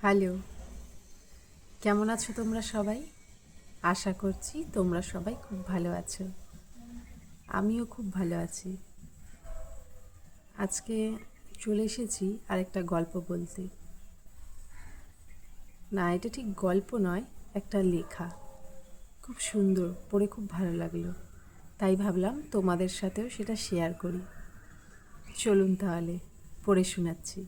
Hello. কেমন আছো তোমরা সবাই? আশা করছি তোমরা সবাই খুব ভালো আছো। আমিও খুব ভালো আছি। আজকে চলে এসেছি আরেকটা গল্প বলতে। না, এটা ঠিক গল্প নয়, একটা লেখা। খুব সুন্দর, পড়ে খুব ভালো লাগল। তাই ভাবলাম তোমাদের সাথেও সেটা শেয়ার করি। চলুন তাহলে, পড়ে শোনাচ্ছি।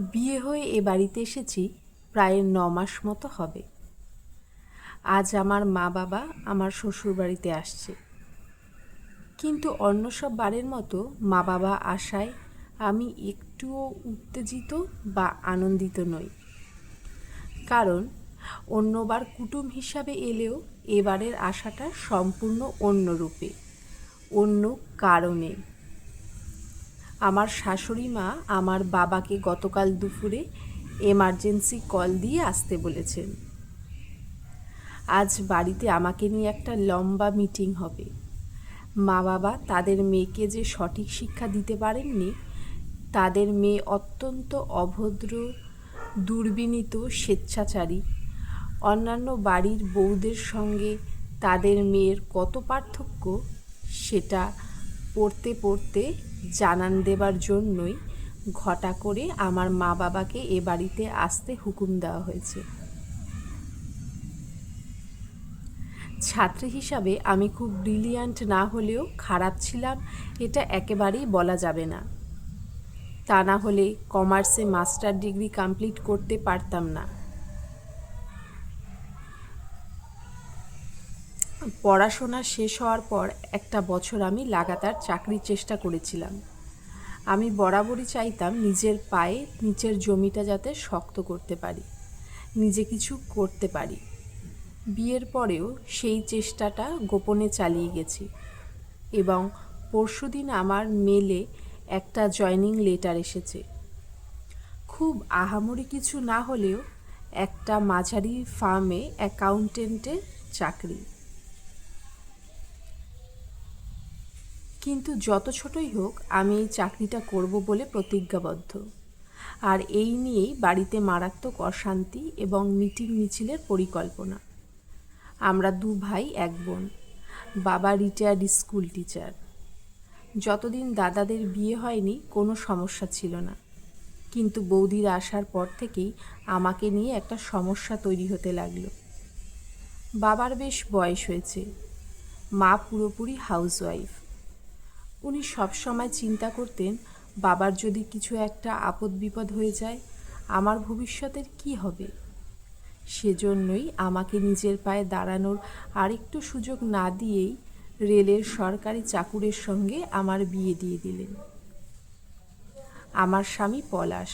বিয়ে হয়ে এ বাড়িতে এসেছি প্রায় ন মাস মতো হবে। আজ আমার মা বাবা আমার শ্বশুর বাড়িতে আসছে। কিন্তু অন্য সব বারের মতো মা বাবা আসায় আমি একটুও উত্তেজিত বা আনন্দিত নই। কারণ অন্যবার কুটুম হিসাবে এলেও এবারের আশাটা সম্পূর্ণ অন্য রূপে, অন্য কারণে। আমার শাশুড়ি মা আমার বাবাকে গতকাল দুপুরে এমার্জেন্সি কল দিয়ে আসতে বলেছেন। আজ বাড়িতে আমাকে নিয়ে একটা লম্বা মিটিং হবে। মা বাবা তাদের মেয়েকে যে সঠিক শিক্ষা দিতে পারেননি, তাদের মেয়ে অত্যন্ত অভদ্র, দুর্বিনীত, স্বেচ্ছাচারী। অন্যান্য বাড়ির বউদের সঙ্গে তাদের মেয়ের কত পার্থক্য, সেটা পড়তে পড়তে জানান দেবার জন্যই ঘটা করে আমার মা বাবাকে এ বাড়িতে আসতে হুকুম দেওয়া হয়েছে। ছাত্রী হিসাবে আমি খুব ব্রিলিয়ান্ট না হলেও খারাপ ছিলাম, এটা একেবারেই বলা যাবে না। তা না হলে কমার্সে মাস্টার ডিগ্রি কমপ্লিট করতে পারতাম না। পড়াশোনা শেষ হওয়ার পর একটা বছর আমি লাগাতার চাকরির চেষ্টা করেছিলাম। আমি বরাবরই চাইতাম নিজের পায়ে নিচের জমিটা যাতে শক্ত করতে পারি, নিজে কিছু করতে পারি। বিয়ের পরেও সেই চেষ্টাটা গোপনে চালিয়ে গেছি এবং পরশুদিন আমার মেলে একটা জয়নিং লেটার এসেছে। খুব আহামরি কিছু না হলেও একটা মাঝারি ফার্মে অ্যাকাউন্টেন্টের চাকরি। কিন্তু যত ছোটই হোক, আমি এই চাকরিটা করব বলে প্রতিজ্ঞাবদ্ধ। আর এই নিয়েই বাড়িতে মারাত্মক অশান্তি এবং মিটিং মিছিলের পরিকল্পনা। আমরা দু ভাই, এক বোন। বাবা রিটায়ার্ড স্কুল টিচার যতদিন দাদাদের বিয়ে হয়নি, কোনো সমস্যা ছিল না। কিন্তু বৌদির আসার পর থেকেই আমাকে নিয়ে একটা সমস্যা তৈরি হতে লাগল। বাবার বেশ বয়স হয়েছে। মা পুরোপুরি হাউসওয়াইফ উনি সবসময় চিন্তা করতেন, বাবার যদি কিছু একটা আপদ বিপদ হয়ে যায়, আমার ভবিষ্যতের কি হবে? সেজন্যই আমাকে নিজের পায়ে দাঁড়ানোর আরেকটু সুযোগ না দিয়েই রেলের সরকারি চাকুরের সঙ্গে আমার বিয়ে দিয়ে দিলেন। আমার স্বামী পলাশ।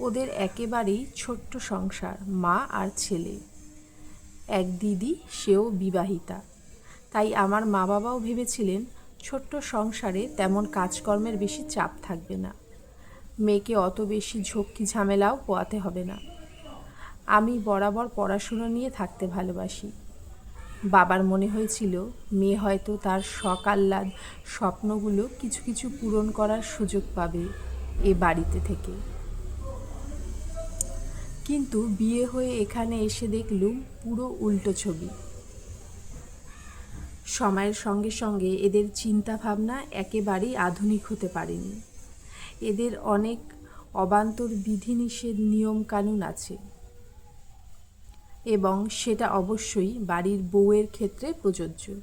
ওদের একেবারেই ছোট্ট সংসার, মা আর ছেলে। এক দিদি, সেও বিবাহিতা। তাই আমার মা বাবাও ভেবেছিলেন ছোট্ট সংসারে তেমন কাজকর্মের বেশি চাপ থাকবে না। মেয়েকে অত বেশি ঝক্কি ঝামেলাও পোয়াতে হবে না। আমি বরাবর পড়াশুনো নিয়ে থাকতে ভালোবাসি। বাবার মনে হয়েছিল, মেয়ে হয়তো তার আহ্লাদ স্বপ্নগুলো কিছু কিছু পূরণ করার সুযোগ পাবে এ বাড়িতে থেকে। কিন্তু বিয়ে হয়ে এখানে এসে দেখলুম পুরো উল্টো ছবি। সময়ের সঙ্গে সঙ্গে এদের চিন্তা ভাবনা একেবারেই আধুনিক হতে পারেনি। এদের অনেক অবান্তর বিধিনিষেধ নিয়ম কানুন আছে এবং সেটা অবশ্যই বাড়ির বউয়ের ক্ষেত্রে প্রযোজ্য।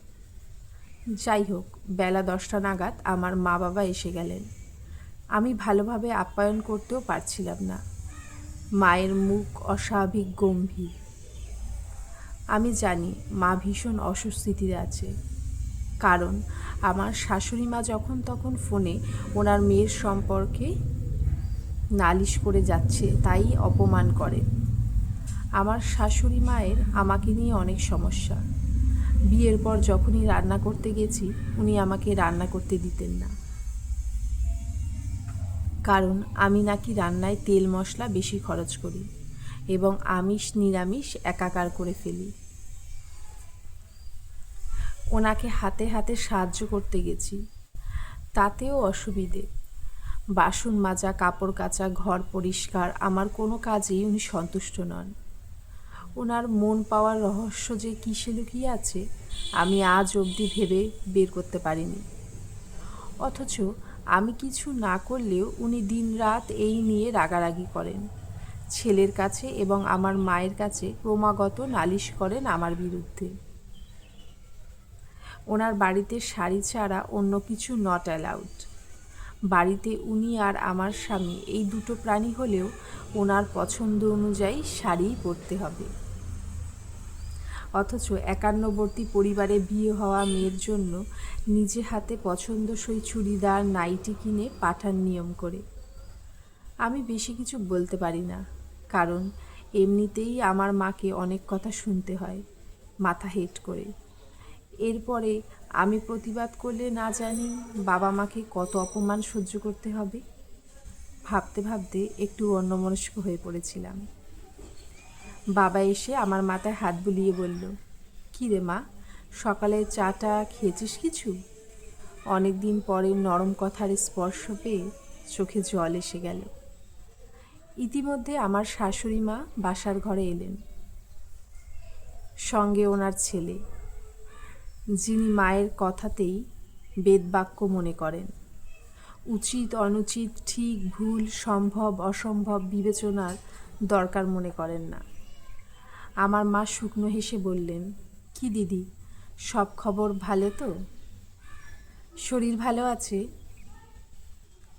যাই হোক, বেলা দশটা নাগাদ আমার মা বাবা এসে গেলেন। আমি ভালোভাবে আপ্যায়ন করতেও পারছিলাম না। মায়ের মুখ অস্বাভাবিক গম্ভীর। আমি জানি মা ভীষণ অস্বস্তিতে আছে। কারণ আমার শাশুড়ি মা যখন তখন ফোনে ওনার মেয়ের সম্পর্কে নালিশ করে যাচ্ছে, তাই অপমান করে। আমার শাশুড়ি মায়ের আমাকে নিয়ে অনেক সমস্যা। বিয়ের পর যখনই রান্না করতে গেছি, উনি আমাকে রান্না করতে দিতেন না। কারণ আমি নাকি রান্নায় তেল মশলা বেশি খরচ করি। এবং আমিষ, নিরামিষ একাকার করে ফেলি। ওনাকে হাতে হাতে সাহায্য করতে গেছি। তাতেও অসুবিধে। বাসন মাজা, কাপড় কাচা, ঘর পরিষ্কার, আমার কোনো কাজেই উনি সন্তুষ্ট নন। ওনার মন পাওয়ার রহস্য যে কিসে লুকিয়ে আছে, আমি আজ অবধি ভেবে বের করতে পারিনি। অথচ আমি কিছু না করলেও উনি দিনরাত এই নিয়ে রাগারাগি করেন। ছেলের কাছে এবং আমার মায়ের কাছে ক্রমাগত নালিশ করেন আমার বিরুদ্ধে। ওনার বাড়িতে শাড়ি ছাড়া অন্য কিছু নট অ্যালাউড বাড়িতে উনি আর আমার স্বামী এই দুটো প্রাণী হলেও ওনার পছন্দ অনুযায়ী শাড়িই পরতে হবে। অথচ একান্নবর্তী পরিবারে বিয়ে হওয়া মেয়ের জন্য নিজে হাতে পছন্দসই চুড়িদার, নাইটি কিনে পাঠান নিয়ম করে। আমি বেশি কিছু বলতে পারি না। কারণ এমনিতেই আমার মাকে অনেক কথা শুনতে হয়, মাথা হেট করে। এরপরে আমি প্রতিবাদ করলে না জানি বাবা মাকে কত অপমান সহ্য করতে হবে। ভাবতে ভাবতে একটু অন্যমনস্ক হয়ে পড়েছিলাম। বাবা এসে আমার মাথায় হাত বুলিয়ে বলল, কী রে মা, সকালে চাটা খেয়েছিস কিছু? অনেক দিন পরে নরম কথার স্পর্শ পেয়ে চোখে জল এসে গেল। ইতিমধ্যে আমার শাশুড়ি মা বাসার ঘরে এলেন। সঙ্গে ওনার ছেলে, যিনি মায়ের কথাতেই বেদবাক্য মনে করেন। উচিত, অনুচিত, ঠিক, ভুল, সম্ভব, অসম্ভব বিবেচনার দরকার মনে করেন না। আমার মা শুকনো হেসে বললেন, কি দিদি, সব খবর ভালো তো? শরীর ভালো আছে?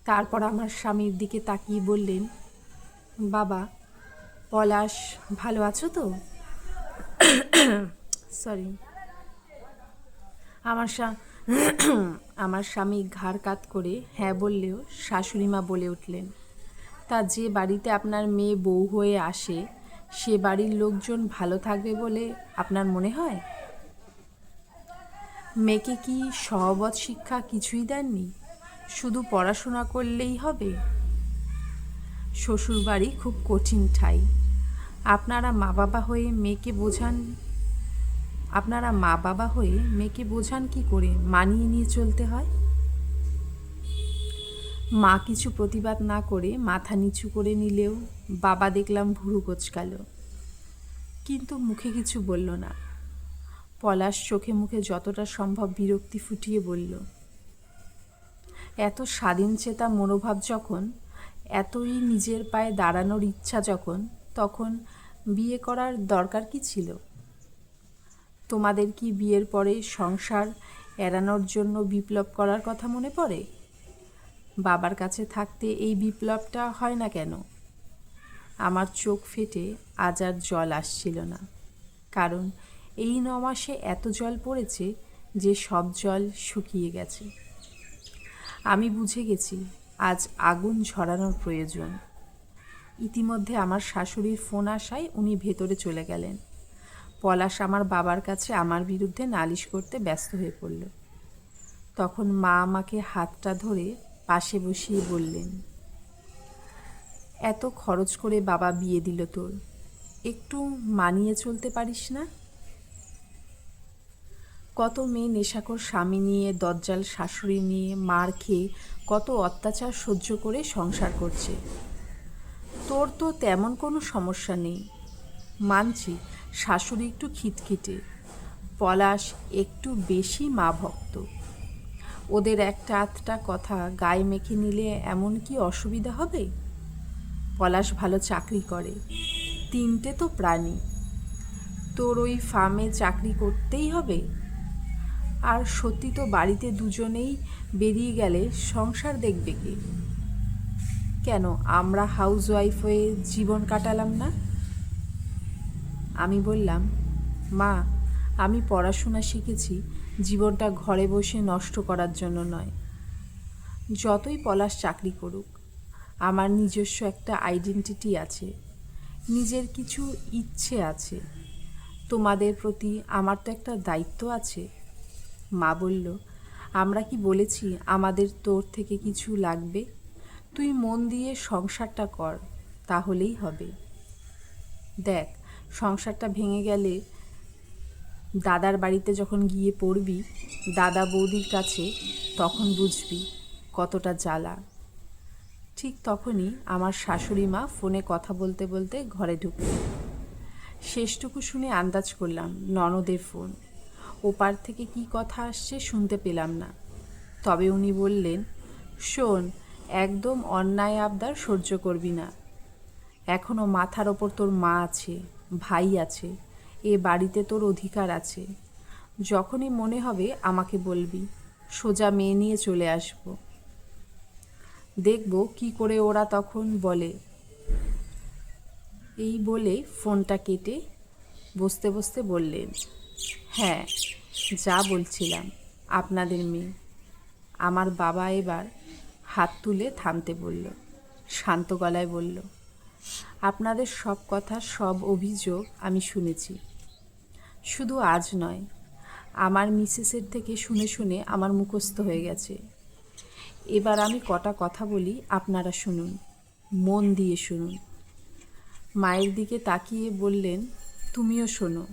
তারপর আমার স্বামীর দিকে তাকিয়ে বললেন বাবা, পলাশ, ভালো আছো তো? সরি আমার আমার স্বামী ঘাড় কাত করে হ্যাঁ বললেও শাশুড়ি মা বলে উঠলেন, তা যে বাড়িতে আপনার মেয়ে বউ হয়ে আসে, সে বাড়ির লোকজন ভালো থাকবে বলে আপনার মনে হয়? মেয়েকে কি সহবত শিক্ষা কিছুই দেননি? শুধু পড়াশোনা করলেই হবে? শ্বশুরবাড়ি খুব কঠিন ঠাই। আপনারা মা বাবা হয়ে মেয়েকে বোঝান, আপনারা মা বাবা হয়ে মেয়েকে বোঝান কি করে? মানিয়ে নিয়ে চলতে হয়? মা কিছু প্রতিবাদ না করে মাথা নিচু করে নিলেও বাবা দেখলাম ভুরু কোচকাল। কিন্তু মুখে কিছু বলল না। পলাশ চোখে মুখে যতটা সম্ভব বিরক্তি ফুটিয়ে বলল, এত স্বাধীন চেতা মনোভাব যখন এতই নিজের পায়ে দাঁড়ানোর ইচ্ছা যখন, তখন বিয়ে করার দরকার কি ছিল? তোমাদের কি বিয়ের পরে সংসার এড়ানোর জন্য বিপ্লব করার কথা মনে পড়ে? বাবার কাছে থাকতে এই বিপ্লবটা হয় না কেন? আমার চোখ ফেটে আজ আর জল আসছিল না। কারণ এই ন মাসে এত জল পড়েছে যে সব জল শুকিয়ে গেছে। আমি বুঝে গেছি আজ আগুন ঝরানোর প্রয়োজন। ইতিমধ্যে আমার শাশুড়ির ফোন আসায় উনি ভেতরে চলে গেলেন। পলাশ আমার বাবার কাছে আমার বিরুদ্ধে নালিশ করতে ব্যস্ত হয়ে পড়ল। তখন মা আমাকে হাতটা ধরে পাশে বসিয়ে বললেন, এত খরচ করে বাবা বিয়ে দিল তোর। একটু মানিয়ে চলতে পারিস না? কত মেয়ে নেশাকর স্বামী নিয়ে, দজ্জাল শাশুড়ি নিয়ে, মার খেয়ে কত অত্যাচার সহ্য করে সংসার করছে। তোর তো তেমন কোনো সমস্যা নেই। মানছি শাশুড়ি একটু খিটখিটে, পলাশ একটু বেশি মা ভক্ত। ওদের একটা আধটা কথা গায়ে মেখে নিলে এমন কি অসুবিধা হবে? পলাশ ভালো চাকরি করে, তিনটে তো প্রাণী। তোর ওই ফার্মে চাকরি করতেই হবে? আর সত্যি তো বাড়িতে দুজনেই বেরিয়ে গেলে সংসার দেখবে কে? কেন আমরা হাউস ওয়াইফ হয়ে জীবন কাটালাম না? আমি বললাম, মা, আমি পড়াশোনা শিখেছি, জীবনটা ঘরে বসে নষ্ট করার জন্য নয়। যতই পলাশ চাকরি করুক, আমার নিজস্ব একটা আইডেন্টিটি আছে, নিজের কিছু ইচ্ছে আছে। তোমাদের প্রতি আমার তো একটা দায়িত্ব আছে। মা বলল, আমরা কি বলেছি আমাদের তোর থেকে কিছু লাগবে? তুই মন দিয়ে সংসারটা কর, তাহলেই হবে। দেখ, সংসারটা ভেঙে গেলে দাদার বাড়িতে যখন গিয়ে পড়বি, দাদা বৌদির কাছে তখন বুঝবি কতটা জ্বালা। ঠিক তখনই আমার শাশুড়ি মা ফোনে কথা বলতে বলতে ঘরে ঢুকল শেষটুকু শুনে আন্দাজ করলাম ননদের ফোন। ওপার থেকে কি কথা আসছে শুনতে পেলাম না। তবে উনি বললেন, শোন, একদম অন্যায় আবদার সহ্য করবি না। এখনও মাথার ওপর তোর মা আছে, ভাই আছে, এ বাড়িতে তোর অধিকার আছে। যখনই মনে হবে আমাকে বলবি, সোজা মেয়ে নিয়ে চলে আসব। দেখব কি করে ওরা তখন বলে। এই বলে ফোনটা কেটে বসতে বসতে বললেন হ্যাঁ যা বলছিলাম, আপনাদের মেয়ে। আমার বাবা এবার হাত তুলে থামতে বলল, শান্ত গলায় বলল, আপনাদের সব কথা, সব অভিযোগ আমি শুনেছি। শুধু আজ নয়, আমার মিসেসের থেকে শুনে শুনে আমার মুখস্থ হয়ে গেছে। এবার আমি কটা কথা বলি আপনারা শুনুন, মন দিয়ে শুনুন। মায়ের দিকে তাকিয়ে বললেন, তুমিও শোনো।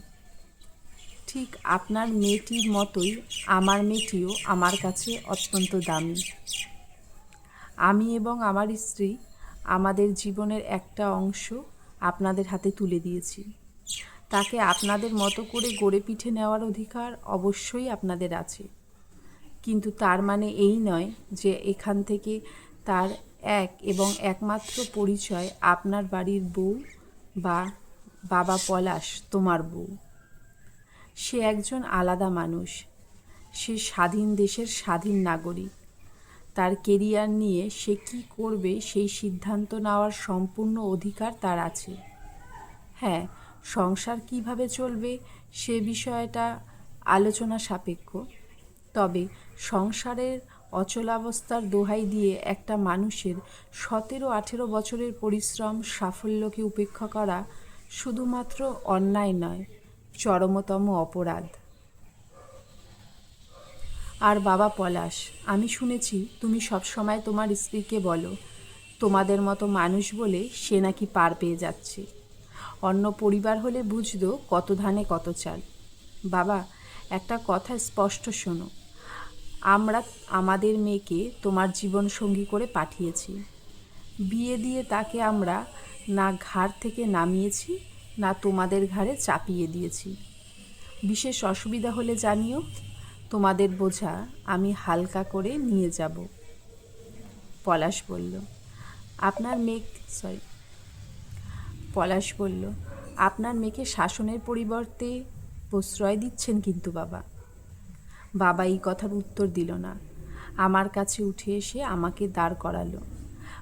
ঠিক আপনার মেয়েটির মতোই আমার মেয়েটিও আমার কাছে অত্যন্ত দামি। আমি এবং আমার স্ত্রী আমাদের জীবনের একটা অংশ আপনাদের হাতে তুলে দিয়েছি। তাকে আপনাদের মতো করে গড়ে পিঠে নেওয়ার অধিকার অবশ্যই আপনাদের আছে। কিন্তু তার মানে এই নয় যে এখান থেকে তার এক এবং একমাত্র পরিচয় আপনার বাড়ির বউ বা বাবা পলাশ, তোমার বউ। সে একজন আলাদা মানুষ। সে স্বাধীন দেশের স্বাধীন নাগরিক। তার কেরিয়ার নিয়ে সে কী করবে সেই সিদ্ধান্ত নেওয়ার সম্পূর্ণ অধিকার তার আছে। হ্যাঁ সংসার কীভাবে চলবে সে বিষয়টা আলোচনা সাপেক্ষ। তবে সংসারের অচলাবস্থার দোহাই দিয়ে একটা মানুষের সতেরো আঠেরো বছরের পরিশ্রম সাফল্যকে উপেক্ষা করা শুধুমাত্র অন্যায় নয় চরমতম অপরাধ। আর বাবা পলাশ, আমি শুনেছি তুমি সবসময় তোমার স্ত্রীকে বলো, তোমাদের মতো মানুষ বলে সে নাকি পার পেয়ে যাচ্ছে। অন্য পরিবার হলে বুঝতো কত ধানে কত চাল। বাবা, একটা কথা স্পষ্ট শোনো, আমরা আমাদের মেয়েকে তোমার জীবন সঙ্গী করে পাঠিয়েছি। বিয়ে দিয়ে তাকে আমরা না ঘাড় থেকে নামিয়েছি না তোমাদের ঘাড়ে চাপিয়ে দিয়েছি। বিশেষ অসুবিধা হলে জানিও, তোমাদের বোঝা আমি হালকা করে নিয়ে যাব। পলাশ বলল, আপনার মেয়ে সরি। পলাশ বলল, আপনার মেয়েকে শাসনের পরিবর্তে প্রশ্রয় দিচ্ছেন কিন্তু বাবা। বাবা এই কথার উত্তর দিল না। আমার কাছে উঠে এসে আমাকে দাঁড় করালো।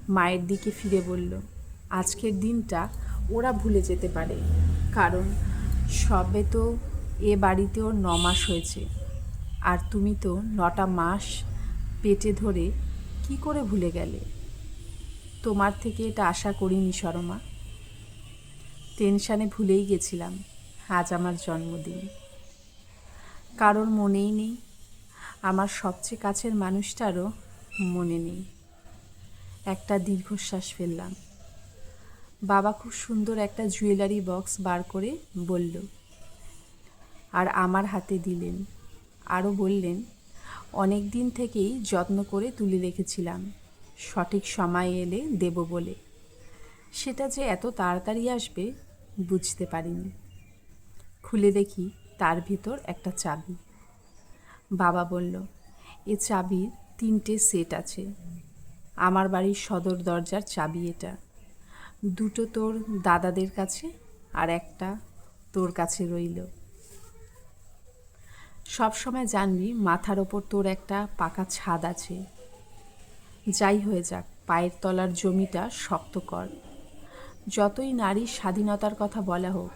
মায়ের দিকে ফিরে বলল, আজকের দিনটা ওরা ভুলে যেতে পারে। কারণ সবে তো এ বাড়িতে ওর ন মাস হয়েছে। আর তুমি তো নটা মাস পেটে ধরে কি করে ভুলে গেলে? তোমার থেকে এটা আশা করিনি শর্মা। টেনশানে ভুলেই গেছিলাম আজ আমার জন্মদিন। কারোর মনেই নেই। আমার সবচেয়ে কাছের মানুষটারও মনে নেই। একটা দীর্ঘশ্বাস ফেললাম। বাবা খুব সুন্দর একটা জুয়েলারি বক্স বার করে বলল, আর আমার হাতে দিলেন। আরও বললেন, অনেক দিন থেকেই যত্ন করে তুলে রেখেছিলাম। সঠিক সময় এলে দেব বলে। সেটা যে এত তাড়াতাড়ি আসবে, বুঝতে পারিনি। খুলে দেখি তার ভিতর একটা চাবি। বাবা বলল, এ চাবির তিনটে সেট আছে। আমার বাড়ির সদর দরজার চাবি এটা। দুটো তোর দাদাদের কাছে আর একটা তোর কাছে রইল। সব সময় জানবি মাথার ওপর তোর একটা পাকা ছাদ আছে। যাই হয়ে যাক, পায়ের তলার জমিটা শক্ত কর। যতই নারীর স্বাধীনতার কথা বলা হোক,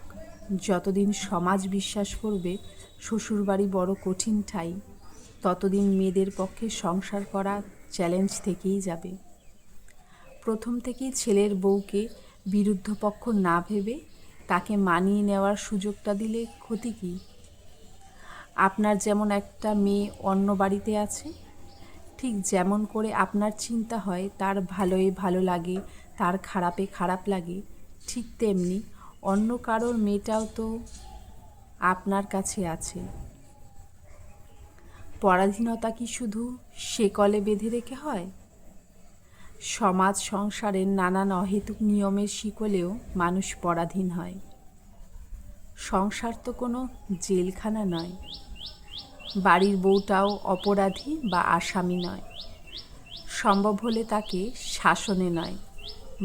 যতদিন সমাজ বিশ্বাস করবে শ্বশুরবাড়ি বড় কঠিন ঠাই, ততদিন মেয়েদের পক্ষে সংসার করা চ্যালেঞ্জ থেকেই যাবে। প্রথম থেকেই ছেলের বউকে বিরুদ্ধ পক্ষ না ভেবে তাকে মানিয়ে নেওয়ার সুযোগটা দিলে ক্ষতি কী? আপনার যেমন একটা মেয়ে অন্য বাড়িতে আছে, ঠিক যেমন করে আপনার চিন্তা হয় তার ভালোই ভালো লাগে, তার খারাপে খারাপ লাগে, ঠিক তেমনি অন্য কারোর মেয়েটাও তো আপনার কাছে আছে। পরাধীনতা কি শুধু সে কলে বেঁধে রেখে হয়? সমাজ সংসারের নানান অহেতুক নিয়মের শিকলেও মানুষ পরাধীন হয়। সংসার তো কোনো জেলখানা নয়। বাড়ির বউটাও অপরাধী বা আসামি নয়। সম্ভব হলে তাকে শাসনে নয়,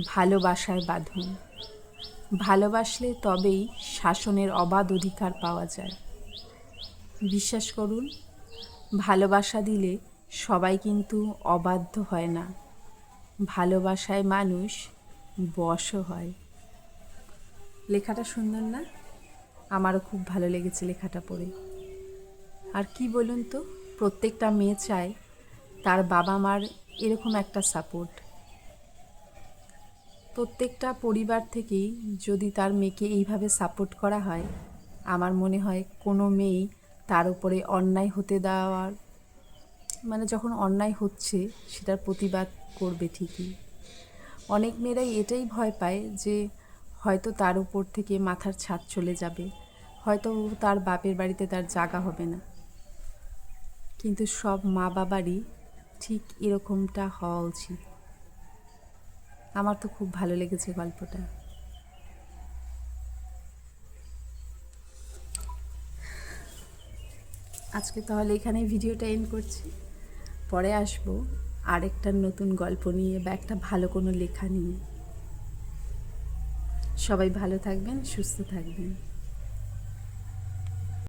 ভালোবাসায় বাঁধুন। ভালোবাসলে তবেই শাসনের অবাধ অধিকার পাওয়া যায়। বিশ্বাস করুন, ভালোবাসা দিলে সবাই কিন্তু অবাধ্য হয় না। ভালোবাসায় মানুষ বশও হয়। লেখাটা সুন্দর না? আমারও খুব ভালো লেগেছে লেখাটা পড়ে। আর কি বলুন তো, প্রত্যেকটা মেয়ে চায় তার বাবা মার এরকম একটা সাপোর্ট প্রত্যেকটা পরিবার থেকেই যদি তার মেয়েকে এইভাবে সাপোর্ট করা হয়, আমার মনে হয় কোনো মেয়েই তার উপরে অন্যায় হতে দেওয়ার মানে যখন অন্যায় হচ্ছে, সেটার প্রতিবাদ করবে ঠিকই। অনেক মেয়েরাই এটাই ভয় পায় যে হয়তো তার উপর থেকে মাথার ছাদ চলে যাবে, হয়তো তার বাপের বাড়িতে তার জায়গা হবে না। কিন্তু সব মা বাবারই ঠিক এরকমটা হওয়া উচিত। আমার তো খুব ভালো লেগেছে গল্পটা। আজকে তাহলে এখানে ভিডিওটা এন্ড করছি। পরে আসব, আরেকটা নতুন গল্প নিয়ে বা একটা ভালো কোনো লেখা নিয়ে। সবাই ভালো থাকবেন, সুস্থ থাকবেন।